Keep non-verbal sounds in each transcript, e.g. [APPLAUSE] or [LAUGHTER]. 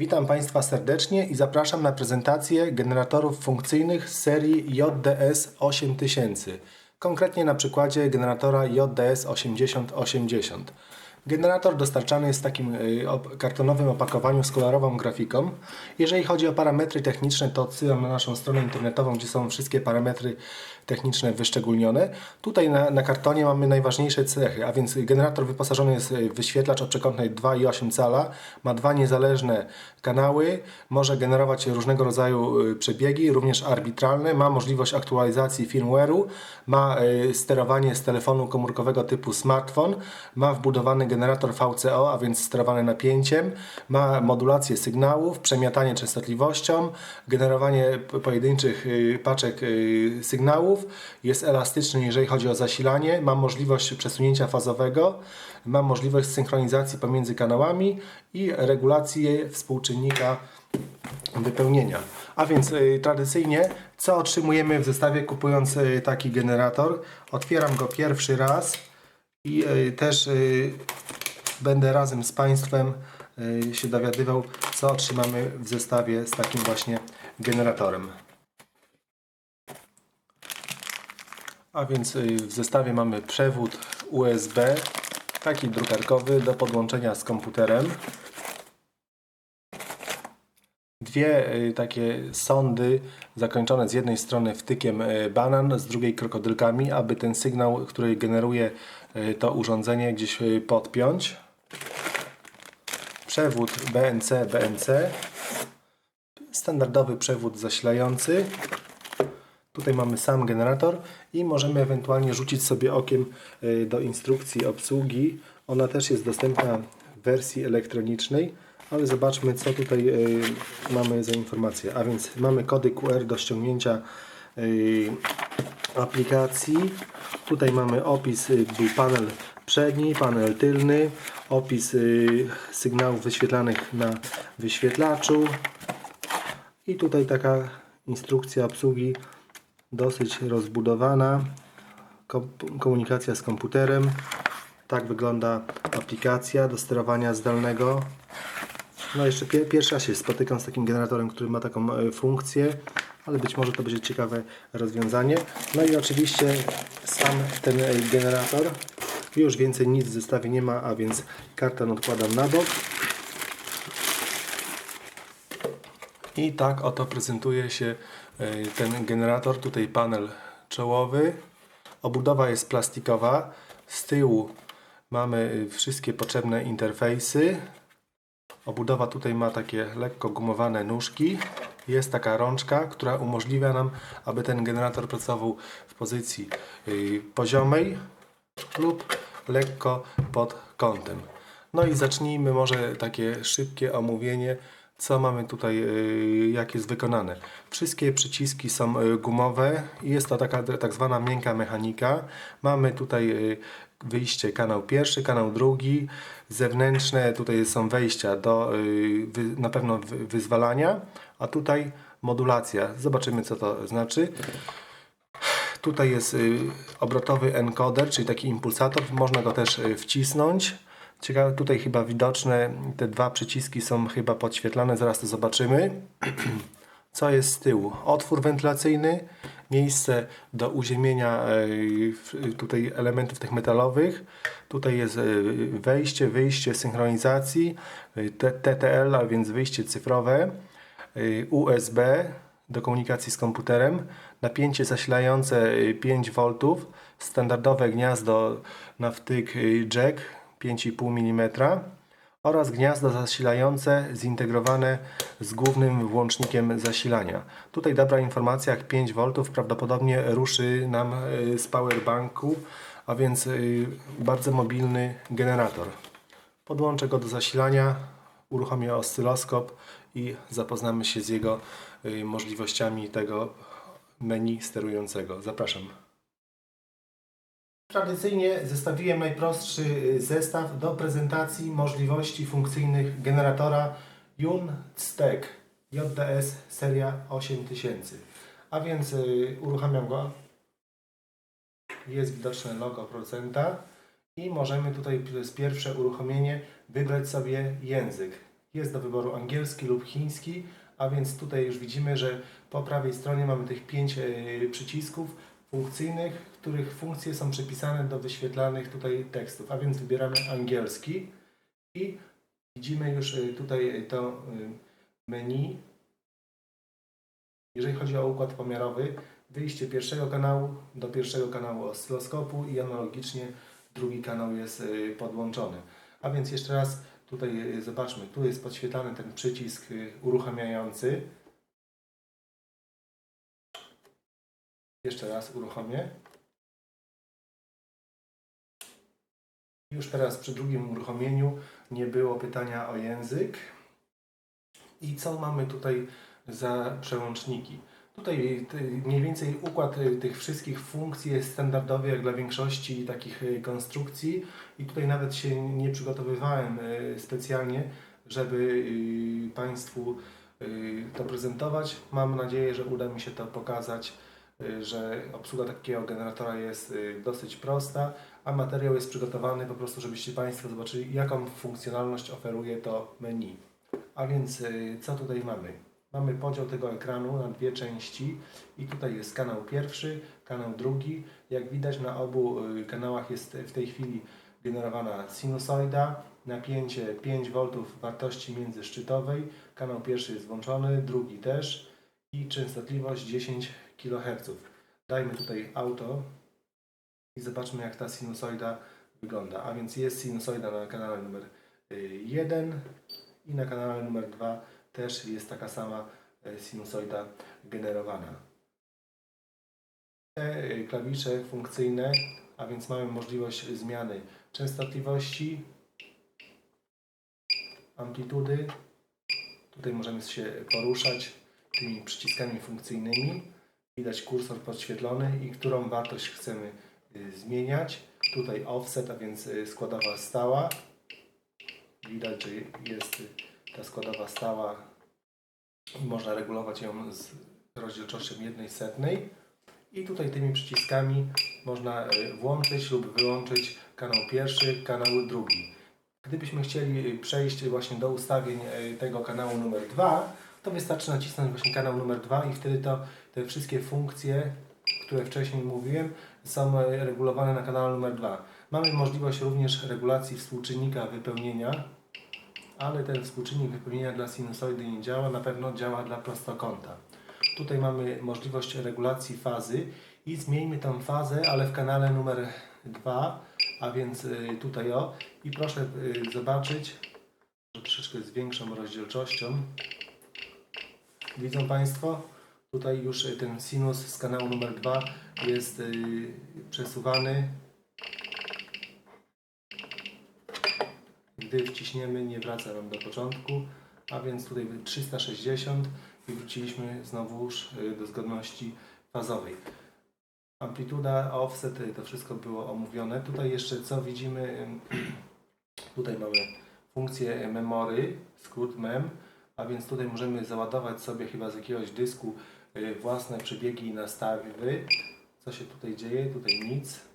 Witam Państwa serdecznie i zapraszam na prezentację generatorów funkcyjnych z serii JDS 8000. Konkretnie na przykładzie generatora JDS 8080. Generator dostarczany jest w takim y, kartonowym opakowaniu z kolorową grafiką. Jeżeli chodzi o parametry techniczne, to odsyłam na naszą stronę internetową, gdzie są wszystkie parametry techniczne wyszczególnione. Tutaj na, na kartonie mamy najważniejsze cechy, a więc generator wyposażony jest w wyświetlacz o przekątnej 2,8 cala, ma dwa niezależne kanały, może generować różnego rodzaju y, przebiegi, również arbitralne, ma możliwość aktualizacji firmware'u, ma y, sterowanie z telefonu komórkowego typu smartfon, ma wbudowany generator VCO, a więc sterowane napięciem, ma modulację sygnałów, przemiatanie częstotliwością, generowanie po- pojedynczych y, paczek y, sygnałów, jest elastyczny jeżeli chodzi o zasilanie, ma możliwość przesunięcia fazowego, ma możliwość synchronizacji pomiędzy kanałami i regulacji współczynnika wypełnienia. A więc y, tradycyjnie, co otrzymujemy w zestawie kupując y, taki generator? Otwieram go pierwszy raz i y, też y, będę razem z Państwem y, się dowiadywał, co otrzymamy w zestawie z takim właśnie generatorem. A więc y, w zestawie mamy przewód USB, taki drukarkowy do podłączenia z komputerem. Dwie y, takie sondy zakończone z jednej strony wtykiem banan, z drugiej krokodylkami, aby ten sygnał, który generuje to urządzenie gdzieś podpiąć. Przewód BNC, BNC. Standardowy przewód zasilający. Tutaj mamy sam generator i możemy ewentualnie rzucić sobie okiem y, do instrukcji obsługi. Ona też jest dostępna w wersji elektronicznej, ale zobaczmy co tutaj y, mamy za informacje. A więc mamy kody QR do ściągnięcia y, aplikacji. Tutaj mamy opis, był panel przedni, panel tylny, opis y, sygnałów wyświetlanych na wyświetlaczu i tutaj taka instrukcja obsługi dosyć rozbudowana. Kom- Komunikacja z komputerem. Tak wygląda aplikacja do sterowania zdalnego. No jeszcze pie- pierwszy raz się spotykam z takim generatorem, który ma taką e, funkcję, ale być może to będzie ciekawe rozwiązanie. No i oczywiście sam ten e, generator. Już więcej nic w zestawie nie ma, a więc karton odkładam na bok. I tak oto prezentuje się e, ten generator. Tutaj panel czołowy. Obudowa jest plastikowa. Z tyłu mamy e, wszystkie potrzebne interfejsy. Obudowa tutaj ma takie lekko gumowane nóżki. Jest taka rączka, która umożliwia nam, aby ten generator pracował w pozycji y, poziomej lub lekko pod kątem. No i zacznijmy może takie szybkie omówienie, co mamy tutaj, y, jak jest wykonane. Wszystkie przyciski są y, gumowe i jest to taka tak zwana miękka mechanika. Mamy tutaj y, wyjście kanał pierwszy, kanał drugi, zewnętrzne tutaj są wejścia do na pewno wy- wyzwalania, a tutaj modulacja. Zobaczymy co to znaczy. Tutaj jest y, obrotowy encoder, czyli taki impulsator. Można go też y, wcisnąć. Ciekawe, tutaj chyba widoczne te dwa przyciski są chyba podświetlane, zaraz to zobaczymy. [CLEARS THROAT] Co jest z tyłu? Otwór wentylacyjny, miejsce do uziemienia w- tutaj elementów tych metalowych. Tutaj jest y, wejście, wyjście synchronizacji, T- TTL, a więc wyjście cyfrowe. USB do komunikacji z komputerem, napięcie zasilające y, 5 V, standardowe gniazdo na wtyk y, jack 5,5 mm oraz gniazdo zasilające zintegrowane z głównym włącznikiem zasilania. Tutaj dobra informacja, jak 5 V prawdopodobnie ruszy nam y, z powerbanku, a więc y, bardzo mobilny generator. Podłączę go do zasilania, uruchomię oscyloskop i zapoznamy się z jego y, możliwościami tego menu sterującego. Zapraszam. Tradycyjnie zestawiłem najprostszy y, zestaw do prezentacji możliwości funkcyjnych generatora Yun Stek JDS seria 8000. A więc y, uruchamiam go. Jest widoczne logo producenta i możemy tutaj przez pierwsze uruchomienie wybrać sobie język. Jest do wyboru angielski lub chiński, a więc tutaj już widzimy, że po prawej stronie mamy tych pięć e, przycisków funkcyjnych, których funkcje są przypisane do wyświetlanych tutaj tekstów, a więc wybieramy angielski i widzimy już e, tutaj to e, menu. Jeżeli chodzi o układ pomiarowy, wyjście pierwszego kanału do pierwszego kanału oscyloskopu i analogicznie drugi kanał jest podłączony. A więc jeszcze raz tutaj y, zobaczmy, tu jest podświetlany ten przycisk y, uruchamiający. Jeszcze raz uruchomię. Już teraz przy drugim uruchomieniu nie było pytania o język. I co mamy tutaj za przełączniki? Tutaj ty- mniej więcej układ y, tych wszystkich funkcji jest standardowy jak dla większości takich y, konstrukcji i tutaj nawet się nie przygotowywałem y, specjalnie, żeby y, Państwu y, to prezentować. Mam nadzieję, że uda mi się to pokazać, y, że obsługa takiego generatora jest y, dosyć prosta, a materiał jest przygotowany po prostu, żebyście Państwo zobaczyli, jaką funkcjonalność oferuje to menu. A więc y, co tutaj mamy? Mamy podział tego ekranu na dwie części i tutaj jest kanał pierwszy, kanał drugi. Jak widać na obu y, kanałach jest w tej chwili generowana sinusoida, napięcie 5 V wartości międzyszczytowej. Kanał pierwszy jest włączony, drugi też i częstotliwość 10 kHz. Dajmy tutaj auto i zobaczmy jak ta sinusoida wygląda. A więc jest sinusoida na kanale numer 1 i na kanale numer 2 też jest taka sama e, sinusoida generowana. Te e, klawisze funkcyjne, a więc mamy możliwość zmiany częstotliwości, amplitudy. Tutaj możemy się poruszać tymi przyciskami funkcyjnymi. Widać kursor podświetlony i którą wartość chcemy y, zmieniać. Tutaj offset, a więc składowa stała. Widać, że jest ta składowa stała i można regulować ją z rozdzielczością 1 setnej. I tutaj tymi przyciskami można y, włączyć lub wyłączyć kanał pierwszy, kanał drugi. Gdybyśmy chcieli y, przejść właśnie do ustawień y, tego kanału numer 2, to wystarczy nacisnąć właśnie kanał numer 2 i wtedy to te wszystkie funkcje, które wcześniej mówiłem, są regulowane na kanale numer 2. Mamy możliwość również regulacji współczynnika wypełnienia, ale ten współczynnik wypełnienia dla sinusoidy nie działa, na pewno działa dla prostokąta. Tutaj mamy możliwość regulacji fazy i zmieńmy tą fazę, ale w kanale numer 2, a więc y, tutaj o. I proszę y, zobaczyć, że troszeczkę z większą rozdzielczością. Widzą Państwo? Tutaj już y, ten sinus z kanału numer 2 jest przesuwany. Gdy wciśniemy, nie wraca nam do początku, a więc tutaj 360 i wróciliśmy znowuż y, do zgodności fazowej. Amplituda, offset, y, to wszystko było omówione. Tutaj jeszcze co widzimy, ym, [CLEARS THROAT] tutaj mamy funkcję memory, skrót mem, a więc tutaj możemy załadować sobie chyba z jakiegoś dysku y, własne przebiegi i nastawy. Co się tutaj dzieje? Tutaj nic.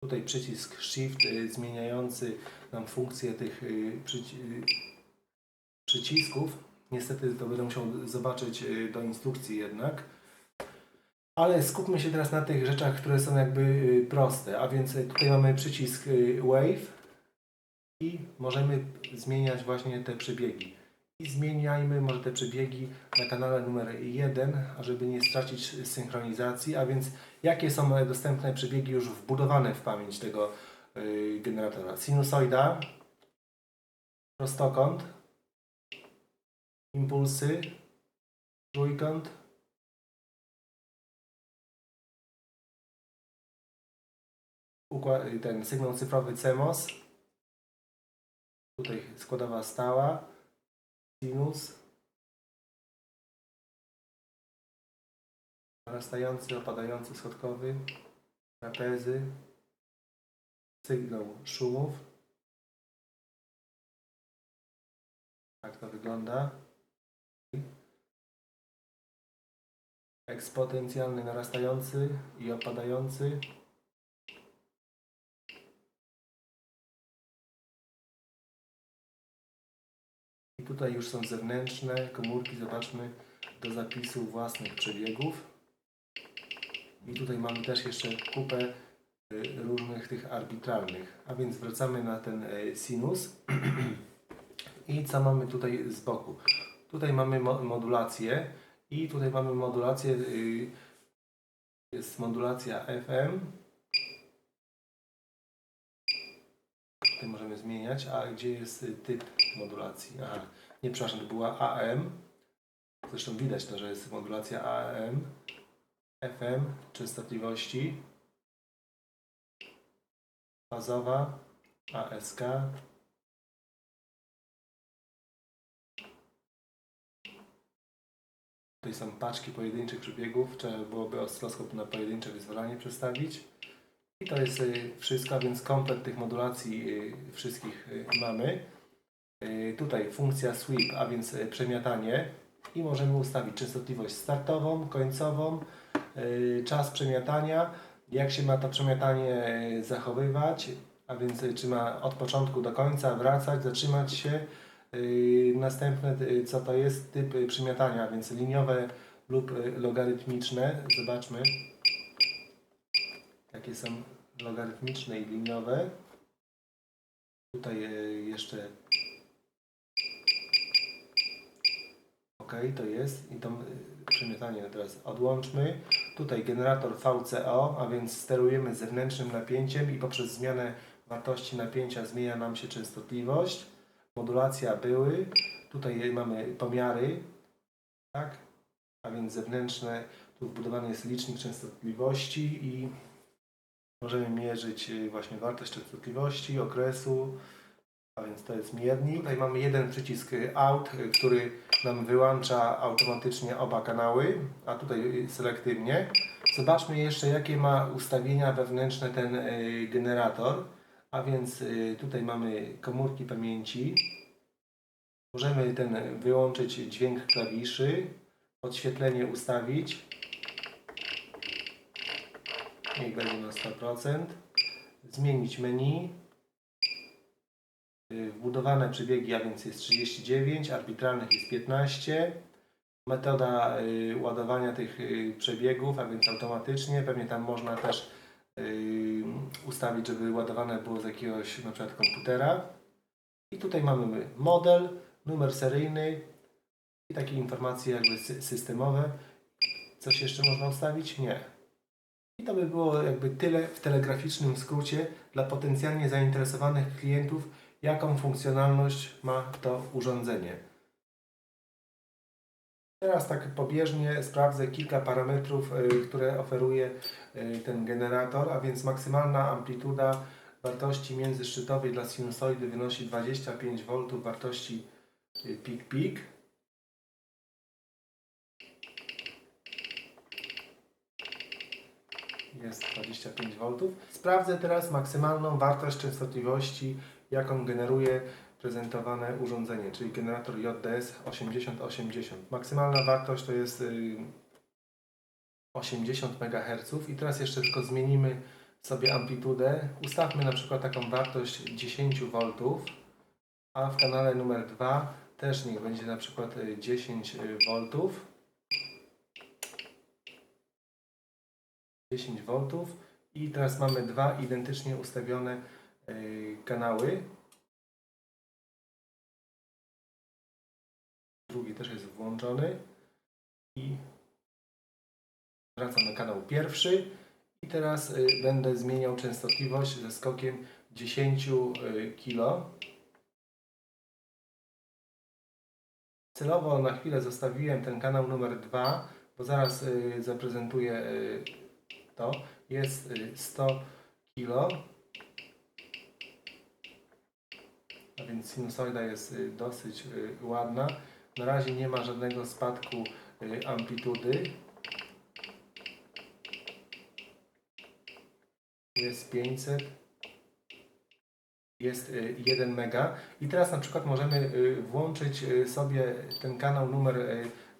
Tutaj przycisk Shift y, zmieniający nam funkcję tych y, y, przycisków. Niestety to będę musiał zobaczyć do instrukcji jednak. Ale skupmy się teraz na tych rzeczach, które są jakby proste. A więc tutaj mamy przycisk Wave i możemy zmieniać właśnie te przebiegi. I zmieniajmy może te przebiegi na kanale numer 1, ażeby nie stracić synchronizacji. A więc jakie są dostępne przebiegi już wbudowane w pamięć tego y, generatora? Sinusoida, prostokąt, impulsy, trójkąt, układ, ten sygnał cyfrowy CMOS, tutaj składowa stała, sinus, narastający, opadający, schodkowy, trapezy, sygnał szumów. Tak to wygląda. Eksponencjalny narastający i opadający. tutaj już są zewnętrzne komórki, zobaczmy, do zapisu własnych przebiegów. I tutaj mamy też jeszcze kupę y, różnych tych arbitralnych. A więc wracamy na ten y, sinus. [CLEARS THROAT] I co mamy tutaj z boku? Tutaj mamy mo- modulację i tutaj mamy modulację, y, jest modulacja FM. Tutaj możemy zmieniać, a gdzie jest typ modulacji? Aha, nie przepraszam, to była AM. Zresztą widać to, że jest modulacja AM, FM, częstotliwości, fazowa, ASK, Tutaj są paczki pojedynczych przebiegów. Trzeba byłoby oscyloskop na pojedyncze wyzwalanie przestawić. I to jest y, wszystko, więc komplet tych modulacji y, wszystkich y, mamy. Tutaj funkcja sweep, a więc przemiatanie. I możemy ustawić częstotliwość startową, końcową, czas przemiatania, jak się ma to przemiatanie y, zachowywać, a więc y, czy ma od początku do końca wracać, zatrzymać się. Yy, Następne, co to jest typ przymiatania, więc liniowe lub logarytmiczne. Zobaczmy, jakie są logarytmiczne i liniowe. Tutaj jeszcze OK, to jest. I to przemiatanie teraz odłączmy. Tutaj generator VCO, a więc sterujemy zewnętrznym napięciem i poprzez zmianę wartości napięcia zmienia nam się częstotliwość modulacja były. Tutaj mamy pomiary, tak? A więc zewnętrzne. Tu wbudowany jest licznik częstotliwości i możemy mierzyć y, właśnie wartość częstotliwości, okresu. A więc to jest miernik. Tutaj mamy jeden przycisk y, out, y, który nam wyłącza automatycznie oba kanały, a tutaj selektywnie. Zobaczmy jeszcze, jakie ma ustawienia wewnętrzne ten y, generator. A więc tutaj mamy komórki pamięci. Możemy ten wyłączyć dźwięk klawiszy, podświetlenie ustawić. Niech będzie na 100%. Zmienić menu. Y, Wbudowane przebiegi, a więc jest 39, arbitralnych jest 15. Metoda y, ładowania tych y, przebiegów, a więc automatycznie. Pewnie tam można też ustawić, żeby ładowane było z jakiegoś na przykład komputera. I tutaj mamy model, numer seryjny i takie informacje jakby sy- systemowe. Coś jeszcze można ustawić? Nie. I to by było jakby tyle w telegraficznym skrócie dla potencjalnie zainteresowanych klientów, jaką funkcjonalność ma to urządzenie. Teraz tak pobieżnie sprawdzę kilka parametrów, y, które oferuje y, ten generator, a więc maksymalna amplituda wartości międzyszczytowej dla sinusoidy wynosi 25 V wartości y, pik-pik. Jest 25 V. Sprawdzę teraz maksymalną wartość częstotliwości, jaką generuje prezentowane urządzenie, czyli generator JDS 8080. Maksymalna wartość to jest y, 80 MHz i teraz jeszcze tylko zmienimy sobie amplitudę. Ustawmy na przykład taką wartość 10 V, a w kanale numer 2 też niech będzie na przykład y, 10 V. 10 V i teraz mamy dwa identycznie ustawione y, kanały. Drugi też jest włączony i wracam na kanał pierwszy i teraz y, będę zmieniał częstotliwość ze skokiem 10 y, kilo. Celowo na chwilę zostawiłem ten kanał numer 2, bo zaraz zaprezentuję to. Jest y, 100 kilo. A więc sinusoida jest y, dosyć y, ładna. Na razie nie ma żadnego spadku y, amplitudy. Jest 500. Jest y, 1 mega. I teraz na przykład możemy włączyć sobie ten kanał numer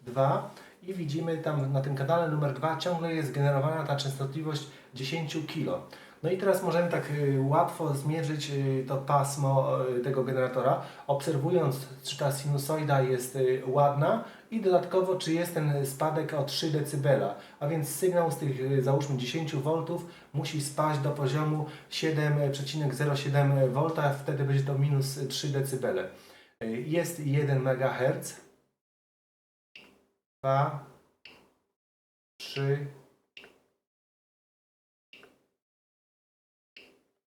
2 i widzimy tam na tym kanale numer 2 ciągle jest generowana ta częstotliwość 10 kilo. No i teraz możemy tak y, łatwo zmierzyć y, to pasmo y, tego generatora, obserwując, czy ta sinusoida jest ładna i dodatkowo, czy jest ten spadek o 3 dB. A więc sygnał z tych, załóżmy, 10 V musi spaść do poziomu 7,07 V, wtedy będzie to minus 3 dB. Jest 1 MHz. 2, 3,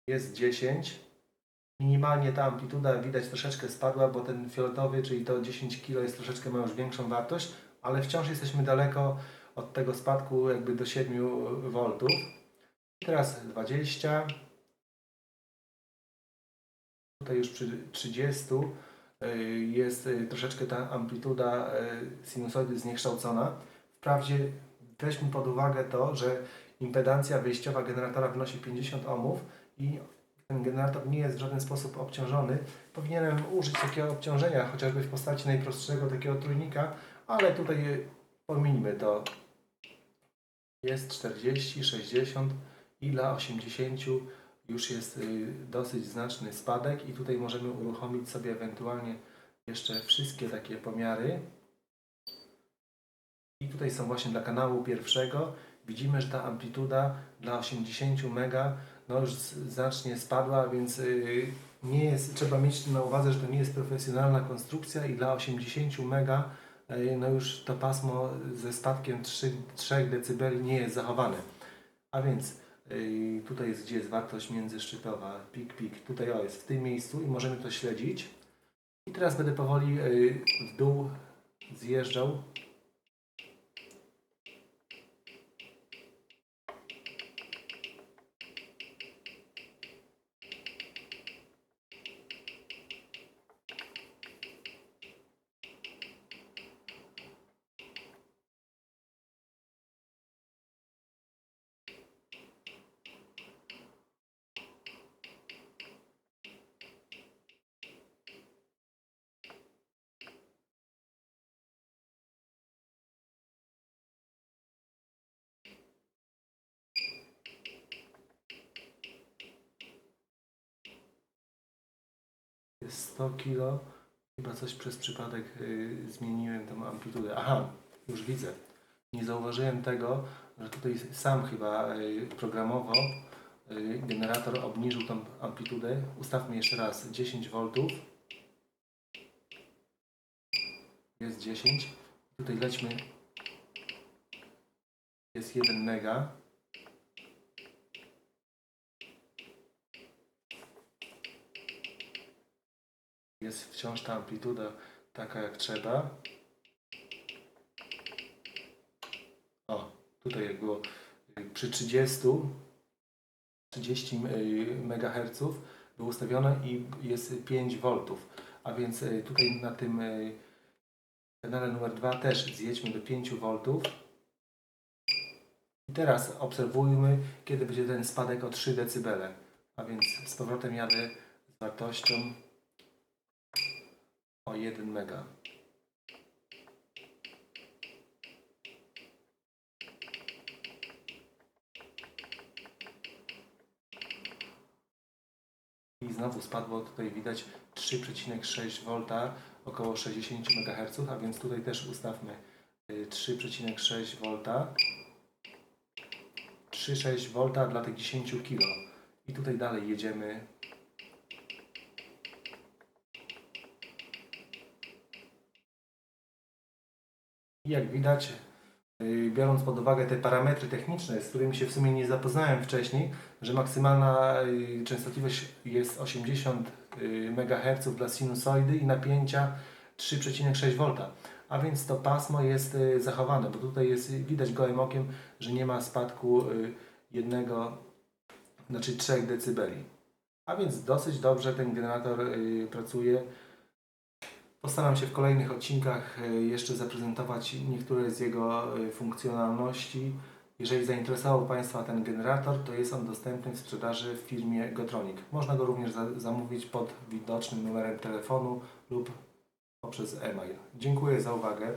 jest 10. Minimalnie ta amplituda widać troszeczkę spadła, bo ten fioletowy, czyli to 10 kg jest troszeczkę ma już większą wartość, ale wciąż jesteśmy daleko od tego spadku jakby do 7 V. Teraz 20. Tutaj już przy 30 y, jest y, troszeczkę ta amplituda y, sinusoidy zniekształcona. Wprawdzie weźmy pod uwagę to, że impedancja wyjściowa generatora wynosi 50 ohmów i ten generator nie jest w żaden sposób obciążony. Powinienem użyć takiego obciążenia, chociażby w postaci najprostszego takiego trójnika, ale tutaj y, pomińmy to. Jest 40, 60 i dla 80 już jest y, dosyć znaczny spadek i tutaj możemy uruchomić sobie ewentualnie jeszcze wszystkie takie pomiary. I tutaj są właśnie dla kanału pierwszego. Widzimy, że ta amplituda dla 80 mega no już znacznie spadła, więc y, nie jest, trzeba mieć na uwadze, że to nie jest profesjonalna konstrukcja i dla 80 mega y, no już to pasmo ze spadkiem 3, 3 dB nie jest zachowane. A więc y, tutaj jest, gdzie jest wartość międzyszczytowa, pik, pik, tutaj o, jest w tym miejscu i możemy to śledzić. I teraz będę powoli w dół zjeżdżał. 100 kg. Chyba coś przez przypadek y, zmieniłem tą amplitudę. Aha, już widzę. Nie zauważyłem tego, że tutaj sam chyba y, programowo y, generator obniżył tą amplitudę. Ustawmy jeszcze raz 10 V. Jest 10. Tutaj lećmy. Jest 1 mega. Jest wciąż ta amplituda taka jak trzeba. O, tutaj jak było przy 30 30 MHz było ustawione i jest 5 V. A więc y, tutaj na tym y, kanale numer 2 też zjedźmy do 5 V. I teraz obserwujmy, kiedy będzie ten spadek o 3 dB. A więc z powrotem jadę z wartością o 1 mega. I znowu spadło tutaj widać 3,6 V około 60 MHz, a więc tutaj też ustawmy y, 3,6 V. 3,6 V dla tych 10 kg. I tutaj dalej jedziemy I jak widać, yy, biorąc pod uwagę te parametry techniczne, z którymi się w sumie nie zapoznałem wcześniej, że maksymalna yy, częstotliwość jest 80 yy, MHz dla sinusoidy i napięcia 3,6 V. A więc to pasmo jest zachowane, bo tutaj jest widać gołym okiem, że nie ma spadku jednego, znaczy 3 dB. A więc dosyć dobrze ten generator pracuje. Postaram się w kolejnych odcinkach e, jeszcze zaprezentować niektóre z jego e, funkcjonalności. Jeżeli zainteresował Państwa ten generator, to jest on dostępny w sprzedaży w firmie Gotronic. Można go również za zamówić pod widocznym numerem telefonu lub poprzez e-mail. Dziękuję za uwagę.